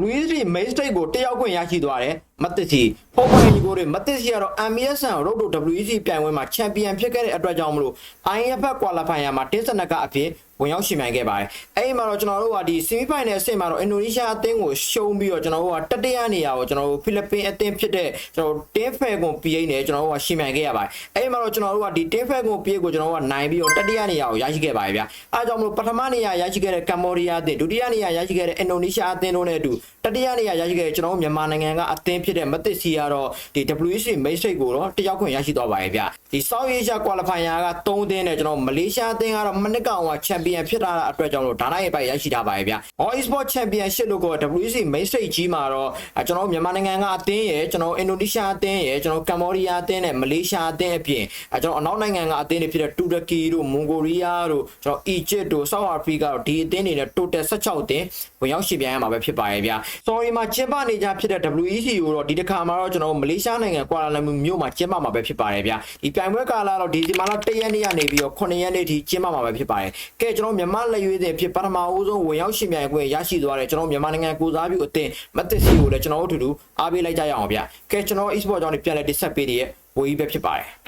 WEC main state ကိုတက်ရောက်ခွင့်ရရှိသွားတယ် မတ်တစီဖုန်းပိုင်းကြီးကိုတွေမတ်တစီကတော့ MSN ရုပ်တို့ WEC ပြိုင်ပွဲမှာချန်ပီယံဖြစ်ခဲ့တဲ့အတွက်ကြောင့်မလို့ INF qualifier မှာတင်းစနကအဖြစ်ဝင်ရောက်ရှင်နိုင်ခဲ့ပါတယ်အဲ့ဒီမှာတော့ကျွန်တော်တို့ကဒီ semi final အဆင့်မှာတော့အင်ဒိုနီးရှားအသင်းကိုရှုံးပြီးတော့ကျွန်တော်တို့ကတတိယနေရာကိုကျွန်တော်တို့ဖိလစ်ပင်းအသင်းဖြစ်တဲ့ကျွန်တော်တို့တင်းဖဲကွန် PA နဲ့ကျွန်တော်တို့ကရှင်နိုင်ခဲ့ရပါတယ်အဲ့ဒီမှာတော့ကျွန်တော်တို့ကဒီတင်းဖဲကွန် PA ကိုကျွန်တော်တို့ကနိုင်ပြီးတော့တတိယနေရာကိုရရှိခဲ့ပါတယ်ဗျအားကြောင့်မလို့ပထမနေရာရရှိခဲ့တဲ့ကမ္ဘောဒီးယားအသင်းဒုတိယနေရာရရှိခဲ့တဲ့အင်ဒိုနီးရှားအသင်းတို့နဲ့အတူတတိယနေရာရရှိခဲ့တဲ့ကျွန်တော်တို့မြန်မာနိုင်ငံကအသင်းဖြစ်တဲ့မသစ်စီကတော့ဒီ WC main state ကိုတော့တယောက်ခွင့်ရရှိသွားပါတယ်ဗျဒီ South Asia qualifier က3သင်းနဲ့ကျွန်တော်မလေးရှားအသင်းကတော့မနစ်ကောင်ကချန်ပီယံဖြစ်လာတဲ့အတွက်ကြောင့်လို့ဒါနိုင်ရဲ့ပိုက်ရရှိထားပါတယ်ဗျ All Esport Championship လို့က WC main state ကြီးမှာတော့အဲကျွန်တော်တို့မြန်မာနိုင်ငံကအသင်းရဲ့ကျွန်တော်အင်ဒိုနီးရှားအသင်းရဲ့ကျွန်တော်ကမ္ဘောဒီးယားအသင်းနဲ့မလေးရှားအသင်းအပြင်အဲကျွန်တော်အနောက်နိုင်ငံကအသင်းတွေဖြစ်တဲ့တူရကီတို့မွန်ဂိုရီးယားတို့ကျွန်တော်အီဂျစ်တို့ဆောက်အာဖရိကတို့ဒီအသင်းတွေနဲ့ total 16အသင်းဝင်ရောက်ရှင်ပြိုင်ရမှာပဲဖြစ်ပါရဲ့ဗျ Sorry မှာကျင်းပနေကြဖြစ်တဲ့ WEC ကိုတော့ဒီတစ်ခါမှာတော့ကျွန်တော်မလေးရှားနိုင်ငံကွာလာလမ်ပူမြို့မှာကျင်းပမှာပဲဖြစ်ပါတယ်ဗျဒီပြိုင်ပွဲကာလတော့ဒီဒီမှာတော့1ရက်နေ့ကနေပြီးတော့9ရက်နေ့ထိကျင်းပမှာပဲဖြစ်ပါတယ်ကဲကျွန်တော်မြန်မာလက်ရွေးတဲ့ဖြစ်ပထမဦးဆုံးဝင်ရောက်ရှင်ပြိုင်ခွင့်ရရှိသွားတဲ့ကျွန်တော်မြန်မာနိုင်ငံကိုစားပြုအသင်းမသစ်စီကိုလည်းကျွန်တော်တို့အတူတူအားပေးလိုက်ကြရအောင်ဗျကဲကျွန်တော် e-sport ကြောင့်ပြန်လည်တင်ဆက်ပေးတဲ့ဝေကြီးပဲဖြစ်ပါတယ်